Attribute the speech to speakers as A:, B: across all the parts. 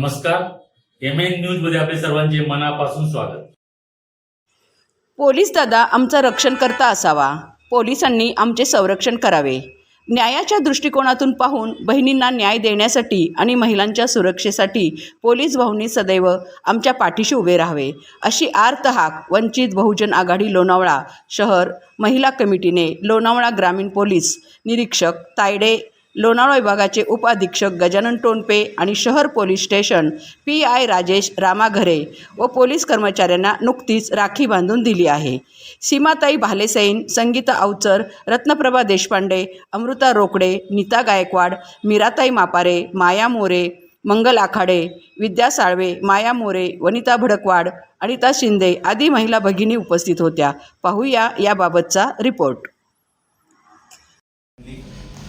A: नमस्कार. M N न्यूजमध्ये आपले सर्वांचे मनापासून स्वागत.
B: पोलीस दादा आमचं रक्षण करता असावा. पोलिसांनी आमचे संरक्षण करावे. न्यायाच्या दृष्टिकोनातून पाहून बहिणींना न्याय देण्यासाठी आणि महिलांच्या सुरक्षेसाठी पोलीस भाऊंनी सदैव आमच्या पाठीशी उभे राहावे. अशी आर्त हाक वंचित बहुजन आघाडी लोणावळा शहर महिला कमिटीने लोणावळा ग्रामीण पोलीस निरीक्षक तायडे लोणावळा विभागाचे उपअधीक्षक गजानन टोनपे आणि शहर police station P I Rajesh Ramaghare व पोलीस कर्मचाऱ्यांना नुकतीच राखी बांधून दिली आहे. सीमाताई भालेसैन संगीता अवचर रत्नप्रभा देशपांडे अमृता रोकडे नीता गायकवाड मीराताई मापारे माया मोरे मंगल आखाडे विद्या साळवे माया मोरे वनिता भडकवाड अनिता शिंदे आदी महिला भगिनी उपस्थित होत्या. पाहूया याबाबतचा रिपोर्ट.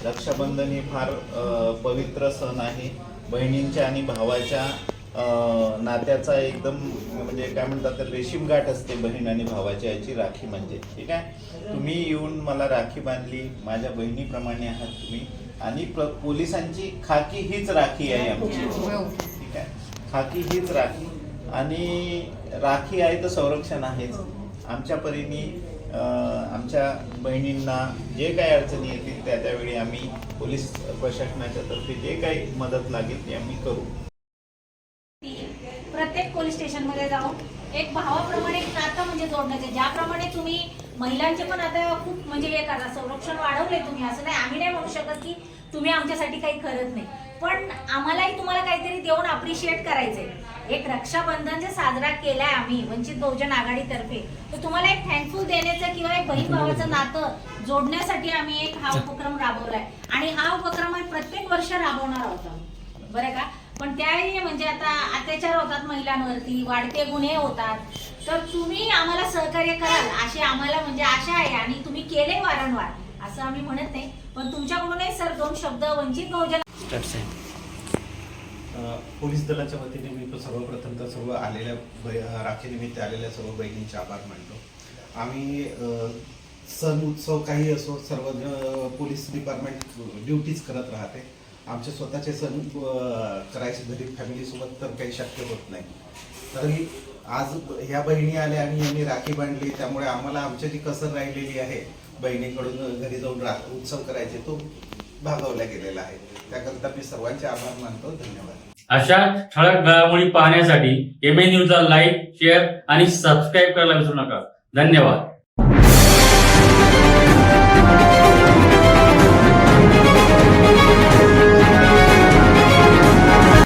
C: रक्षाबंधन हे फार पवित्र सण आहे. बहिणींच्या आणि भावाच्या नात्याचा एकदम म्हणजे काय म्हणतात तर रेशीम गाठ असते बहीण आणि भावाच्या याची राखी म्हणजे. ठीक आहे? तुम्ही येऊन मला राखी बांधली माझ्या बहिणीप्रमाणे आहात तुम्ही. आणि प्र पोलिसांची खाकी हीच राखी आहे आमची. ठीक आहे? खाकी हीच राखी. आणि राखी आहे तर संरक्षण आहेच. आमच्या परीने आमच्या बहिणींना जे काही अडचणी येतील त्या त्यावेळी आम्ही पोलीस प्रशासनाच्या तर्फे जे काही मदत लागेल ते आम्ही करू.
D: प्रत्येक पोलीस स्टेशनमध्ये जाऊन एक भावाप्रमाणे नातं म्हणजे जोडण्याचे ज्याप्रमाणे तुम्ही महिलांचे पण आता खूप म्हणजे हे करा संरक्षण वाढवले तुम्ही. असं नाही आम्ही नाही म्हणू शकत की तुम्ही आमच्यासाठी काही करत नाही. पण आम्हालाही तुम्हाला काहीतरी देऊन अप्रिशिएट करायचंय. एक रक्षाबंधन जे साजरा केलाय आम्ही वंचित बहुजन आघाडीतर्फे. तर तुम्हाला एक थँकफुल देण्याचं किंवा एक बहीण भावाचं नातं जोडण्यासाठी आम्ही एक हा उपक्रम राबवलाय. आणि हा उपक्रम आम्ही प्रत्येक वर्ष राबवणार आहोत. बरं का? पण त्याही म्हणजे आता अत्याचार होतात महिलांवरती वाढते गुन्हे होतात. तर तुम्ही आम्हाला सहकार्य कराल अशी आम्हाला म्हणजे आशा आहे आणि तुम्ही केले वारंवार असं आम्ही म्हणत नाही. पण तुमच्याकडूनही सर दोन शब्द वंचित बहुजन
E: अ, पोलीस दलाच्या वतीने मी सर्वप्रथम तर सर्व आलेल्या बै- राखीनिमित्त आलेल्या सर्व बहिणींचे आभार मानतो. आम्ही सण उत्सव काही असो सर्व पोलीस डिपार्टमेंट ड्युटीज करत राहते. आमचे स्वतःचे सण करायचे घरी फॅमिलीसोबत तर काही शक्य होत नाही. तरी आज ह्या बहिणी आल्या आणि यांनी राखी बांधली त्यामुळे आम्हाला आमची जी कसर राहिलेली आहे. बहिणीकडून घरी जाऊन रा उत्सव करायचे तो भागवला गेलेला आहे. त्याकरता मी सर्वांचे आभार मानतो. धन्यवाद.
A: अशा ठळक घडामोडी पाहण्यासाठी एम ए न्यूजला लाईक शेअर आणि सबस्क्राईब करायला विसरू नका. धन्यवाद.